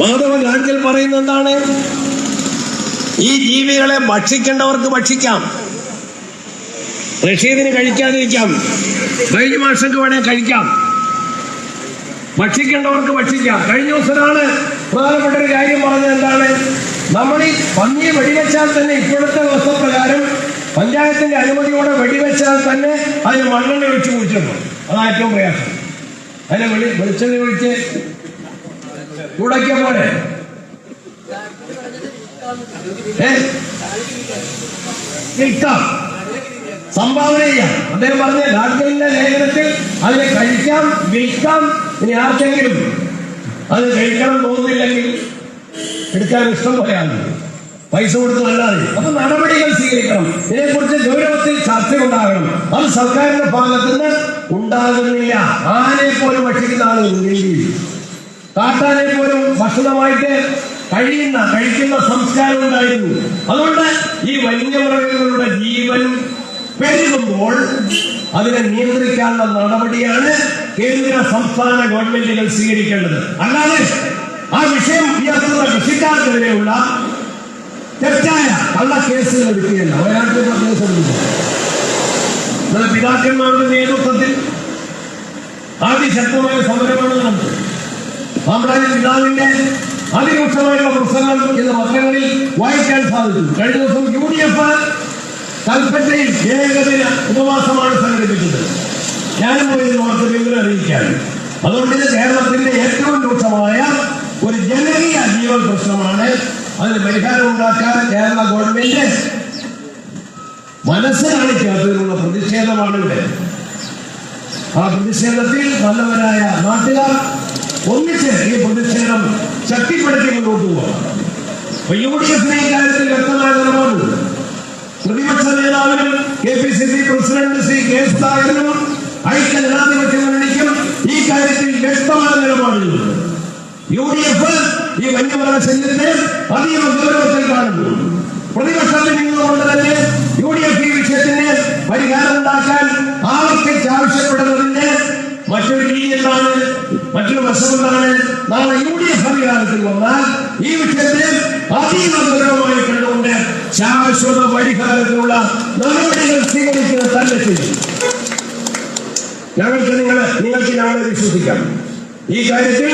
മാധവ ഗാഡ്ഗിൽ പറയുന്നത് എന്താണ് ഈ ജീവികളെ ഭക്ഷിക്കേണ്ടവർക്ക് ഭക്ഷിക്കാം. റഷീദിന് കഴിക്കാതിരിക്കാം. കഴിഞ്ഞ മാഷക്ക് വേണേ കഴിക്കാം. ഭക്ഷിക്കേണ്ടവർക്ക് ഭക്ഷിക്കാം. കഴിഞ്ഞ ദിവസമാണ് പ്രധാനപ്പെട്ട ഒരു കാര്യം പറഞ്ഞത് എന്താണ്? നമ്മൾ ഈ പന്നിയെ വെടിവെച്ചാൽ തന്നെ ഇപ്പോഴത്തെ വസ്തുപ്രകാരം പഞ്ചായത്തിന്റെ അനുമതിയോടെ വെടിവെച്ചാൽ തന്നെ അതിന് മണ്ണെണ്ണ ഒഴിച്ച് കുഴിച്ചിട്ടുണ്ട് അതാണ് ഏറ്റവും പ്രയാസം. അതിനെ വെളി വെളിച്ചെണ്ണ ഒഴിച്ച് ചൂടാക്കിയ പോലെ സംഭാവന ചെയ്യാം. അദ്ദേഹം പറഞ്ഞ ഗാഡ്ഗിലിന്റെ ലേഖനത്തിൽ അതിനെ കഴിക്കാം വിൽക്കാം ഇനി ആർക്കെങ്കിലും അത് കഴിക്കണം തോന്നുന്നില്ലെങ്കിൽ എടുക്കാൻ ഇഷ്ടം പോലെയാണ്. പൈസ കൊടുത്ത് നല്ലതാണ് അപ്പൊ നടപടികൾ സ്വീകരിക്കണം. ഇതിനെക്കുറിച്ച് ഗൗരവത്തിൽ ചർച്ച ഉണ്ടാകണം. അത് സർക്കാരിന്റെ ഭാഗത്തുനിന്ന് ഉണ്ടാകുന്നില്ല. ആരെ പോലും ഭക്ഷിക്കുന്ന ആളുകൾ ഇന്ത്യയിൽ കാട്ടാനെ പോലും ഭക്ഷണമായിട്ട് കഴിയുന്ന കഴിക്കുന്ന സംസ്കാരം ഉണ്ടായിരുന്നു. അതുകൊണ്ട് ഈ വന്യമൃഗങ്ങളുടെ ജീവൻ പെരുകുമ്പോൾ അതിനെ നിയന്ത്രിക്കാനുള്ള നടപടിയാണ് കേന്ദ്ര സംസ്ഥാന ഗവൺമെന്റുകൾ സ്വീകരിക്കേണ്ടത്. അല്ലാതെ ആ വിഷയം ഉയർത്തുന്ന കൃഷിക്കാർക്കെതിരെയുള്ള തെറ്റായ കള്ള കേസുകൾ എടുക്കുകയല്ല. ഒരാൾക്ക് പ്രദേശമില്ല പിതാക്കന്മാരുടെ നേതൃത്വത്തിൽ ആദ്യ ശക്തമായ സമരമാണ് നടന്നത്. പാമ്പ്രാജൻ പിതാവിന്റെ അതിരൂക്ഷമായുള്ള പ്രശ്നങ്ങൾ ഇന്ന് പത്രങ്ങളിൽ വായിക്കാൻ സാധിച്ചു. കഴിഞ്ഞ ദിവസം യു ഡി എഫ് കൽപ്പറ്റയിൽ ഏകദിന ഉപവാസമാണ് സംഘടിപ്പിച്ചത്. ഞാനും പോയി വാർത്ത അറിയിക്കാൻ അതുകൊണ്ട് ഇത് കേരളത്തിന്റെ ഏറ്റവും രൂക്ഷമായ ഒരു ജനകീയ ജീവൻ പ്രശ്നമാണ്. അതിന് പരിഹാരം ഉണ്ടാക്കാൻ കേരള ഗവൺമെന്റ് മനസ്സ് കാണിക്കാത്തതിനുള്ള പ്രതിഷേധമാണ് ഇവിടെ ആ പ്രതിഷേധത്തിൽ നല്ലവരായ നാട്ടുകാർ ഒന്നിച്ച് ഈ പ്രതിഷേധം ശക്തിപ്പെടുത്തി മുന്നോട്ട് പോവാം യു ഡി എഫിനെ ഇക്കാര്യത്തിൽ വ്യക്തമായ നിലപാടുണ്ട് പ്രതിപക്ഷ നേതാവിനും K P C C president Shri K സുധാകരനും ഐക്യ ജനാധിപത്യ മുന്നണിക്കും ഈ കാര്യത്തിൽ വ്യക്തമായ നിലപാടുകളുണ്ട് യു ഡി എഫ് ഈ വന്യമൃഗ ശല്യത്തെ അതീവ ഗൗരവത്തിൽ കാണുന്നു. പ്രതിപക്ഷത്തിൽ നിന്നുകൊണ്ട് തന്നെ യു ഡി എഫ് ഈ വിഷയത്തിന് പരിഹാരം ഉണ്ടാക്കാൻ ആവർത്തിച്ച് ആവശ്യപ്പെടുന്നതിന്റെ മറ്റൊരു രീതി എന്താണ്? മറ്റൊരു വശമെന്താണ് നാളെ യു ഡി എഫ് അധികാരത്തിൽ വന്നാൽ ഈ വിഷയത്തെ അതീവ ഗൗരവമായി കണ്ടുകൊണ്ട് ശാശ്വത പരിഹാരത്തിനുള്ള നടപടികൾ സ്വീകരിക്കുക തന്നെ ചെയ്യും. ഞങ്ങൾക്ക് നിങ്ങൾ നിങ്ങൾക്ക് ഞങ്ങളെ വിശ്വസിക്കാം. ഈ കാര്യത്തിൽ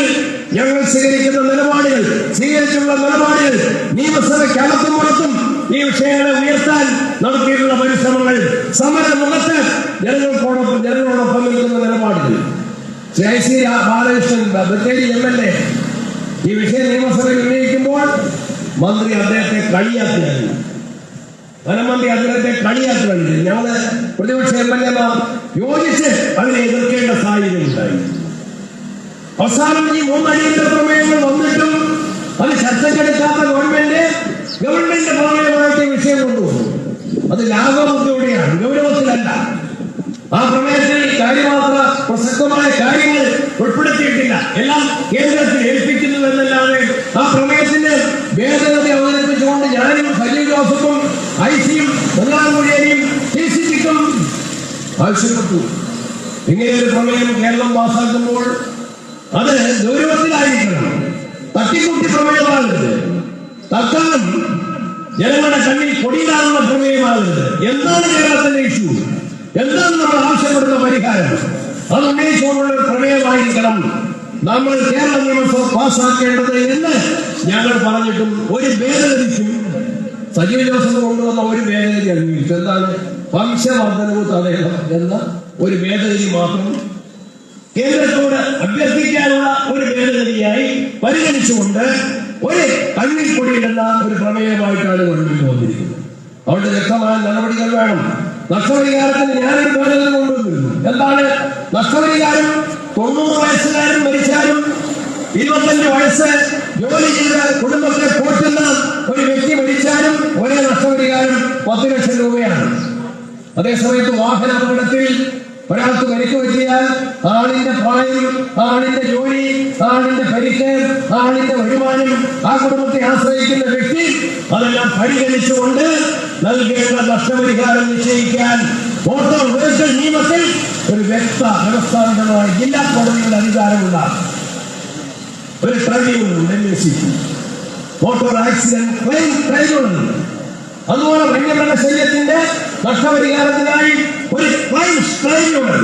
ഞങ്ങൾ സ്വീകരിക്കുന്ന നിലപാടുകൾ സ്വീകരിച്ചുള്ള നിലപാടുകൾ നിയമസഭയ്ക്കകത്തും പുറത്തും ഈ വിഷയങ്ങളെ ഉയർത്താൻ നടത്തിയിട്ടുള്ള പരിശ്രമങ്ങൾ സമരമുഖത്ത് ജനങ്ങൾക്കോടൊപ്പം ജനങ്ങളോടൊപ്പം നിൽക്കുന്ന നിലപാടുകൾ. Shri C Balakrishnan Bathery M L A. ഈ വിഷയം നിയമസഭയിൽ ഉന്നയിക്കുമ്പോൾ മന്ത്രി അദ്ദേഹത്തെ കളിയാക്കുകയായിരുന്നു ധനമന്ത്രി അദ്ദേഹത്തെ കളിയാക്കുകയാണ്. ഞങ്ങൾ പ്രതിപക്ഷ എം എൽ എമാർ യോജിച്ച് അതിനെ എതിർക്കേണ്ട സാഹചര്യം ഉണ്ടായി. അവസാനം ഈ മൂന്നടിയന്തര പ്രമേയങ്ങൾ വന്നിട്ടും അത് ചർച്ചയ്ക്കെടുക്കാത്ത ഗവൺമെന്റ് ഗവൺമെന്റ് പ്രമേയമായിട്ട് ഈ വിഷയം കൊണ്ടുവന്നു. അത് ലാഘവത്തോടെയാണ് ഗൗരവത്തിലല്ല. ആ പ്രമേയത്തിൽ കാര്യമാത്ര പ്രസക്തമായ കാര്യങ്ങൾ ഉൾപ്പെടുത്തിയിട്ടില്ല. എല്ലാം കേന്ദ്രത്തിൽ ഏൽപ്പിക്കുന്നു എന്നല്ലാതെ ആ പ്രമേയത്തിന്റെ ഭേദഗതി അവതരിപ്പിച്ചുകൊണ്ട് ഞാനും സജീവ് ജോസഫും ഐസിയും വെള്ളാങ്കുഴിയേരിയും ടി സി ജിക്കും ആവശ്യപ്പെട്ടു ഇങ്ങനെയൊരു പ്രമേയം കേരളം പാസാക്കുമ്പോൾ അത് ഗൗരവത്തിലായിരിക്കണം. തട്ടിക്കുട്ടി പ്രമേയമാകരുത്. തക്കാലം ജനങ്ങളുടെ കണ്ണിൽ കൊടിയിടാനുള്ള പ്രമേയമാകരുത്. എന്താണ് കേരളത്തിന്റെ ഇഷ്യൂ? എന്താണ് നമ്മൾ ആവശ്യപ്പെടുന്ന പരിഹാരം? അത് ഉന്നയിച്ചുകൊണ്ടുള്ള ഒരു പ്രമേയമായിരിക്കണം. നമ്മൾ കേരള നിയമസഭ പാസ്സാക്കേണ്ടത് എന്ന് ഞങ്ങൾ പറഞ്ഞിട്ടും ഒരു ഭേദഗതിക്കും സജീവ ജോസഫ് കൊണ്ടുവന്ന ഒരു ഭേദഗതി അംഗീകരിച്ചു എന്താണ്? വംശവർദ്ധനവ് തടയണം എന്ന ഒരു ഭേദഗതി മാത്രം കേന്ദ്രത്തോട് അഭ്യർത്ഥിക്കാനുള്ള ഒരു ഭേദഗതിയായി പരിഗണിച്ചുകൊണ്ട് ഒരു കണ്ണിൽ കൊടിയിടുന്ന ഒരു പ്രമേയമായിട്ടാണ് കൊണ്ടുവന്നിരിക്കുന്നത്. വന്നിരിക്കുന്നത് അവിടെ വ്യക്തമായ നടപടികൾ വേണം. നഷ്ടപരിഹാരത്തിന് ഞാനൊരു ഭേദഗതി കൊണ്ടുവന്നിരുന്നു. എന്താണ് നഷ്ടപരിഹാരം? തൊണ്ണൂറ് വയസ്സുകാരൻ മരിച്ചാലും ഇരുപത്തഞ്ച് വയസ്സ് ജോലി ചെയ്ത് കുടുംബത്തെ പോറ്റുന്ന ഒരു വ്യക്തി മരിച്ചാലും ഒരേ നഷ്ടപരിഹാരം പത്ത് ലക്ഷം രൂപയാണ്. അതേസമയത്ത് വാഹന അപകടത്തിൽ ഒരാൾക്ക് പരിക്ക് പറ്റിയാൽ ആളിന്റെ പ്രായം ആളിന്റെ ജോലി ആളിന്റെ പരിക്ക് ആളിന്റെ വരുമാനം ആ കുടുംബത്തെ ആശ്രയിക്കുന്ന വ്യക്തി അതെല്ലാം പരിഗണിച്ചുകൊണ്ട് നൽകേണ്ട നഷ്ടപരിഹാരം നിശ്ചയിക്കാൻ നിയമത്തിൽ ഒരു വ്യക്ത വ്യവസ്ഥാപിതമായ ജില്ലാ കോടതിയുടെ അധികാരമുള്ള ഒരു ട്രൈബ്യൂണൽ മോട്ടോർ ആക്സിഡന്റ് അതുപോലെ വന്യമൃഗശല്യത്തിന്റെ നഷ്ടപരിഹാരത്തിനായി ഒരു ക്ലെയിംസ് ട്രൈബ്യൂണൽ.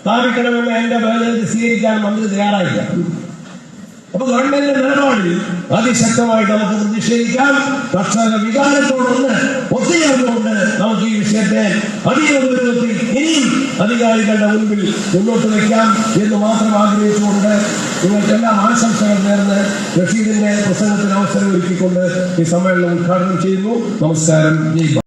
സ്ഥാപിക്കണമെന്ന് എന്റെ വേദന സ്വീകരിക്കാൻ മന്ത്രി തയ്യാറായില്ല. അപ്പൊ ഗവൺമെന്റ് നിലപാടിൽ അതിശക്തമായിട്ട് നമുക്ക് പ്രതിഷേധിക്കാം. കർഷക വികാരത്തോടൊന്ന് ഒത്തുചേർന്നുകൊണ്ട് നമുക്ക് ഈ വിഷയത്തെ അതീവ ഗൗരവത്തിൽ ഇനിയും അധികാരികളുടെ മുൻപിൽ മുന്നോട്ട് വയ്ക്കാം എന്ന് മാത്രം ആഗ്രഹിച്ചുകൊണ്ട് നിങ്ങൾക്കെല്ലാം ആശംസകൾ നേർന്ന് റഷീദിന്റെ പ്രസംഗത്തിന് അവസരം ഒരുക്കിക്കൊണ്ട് ഈ സമ്മേളനം ഉദ്ഘാടനം ചെയ്യുന്നു. നമസ്കാരം.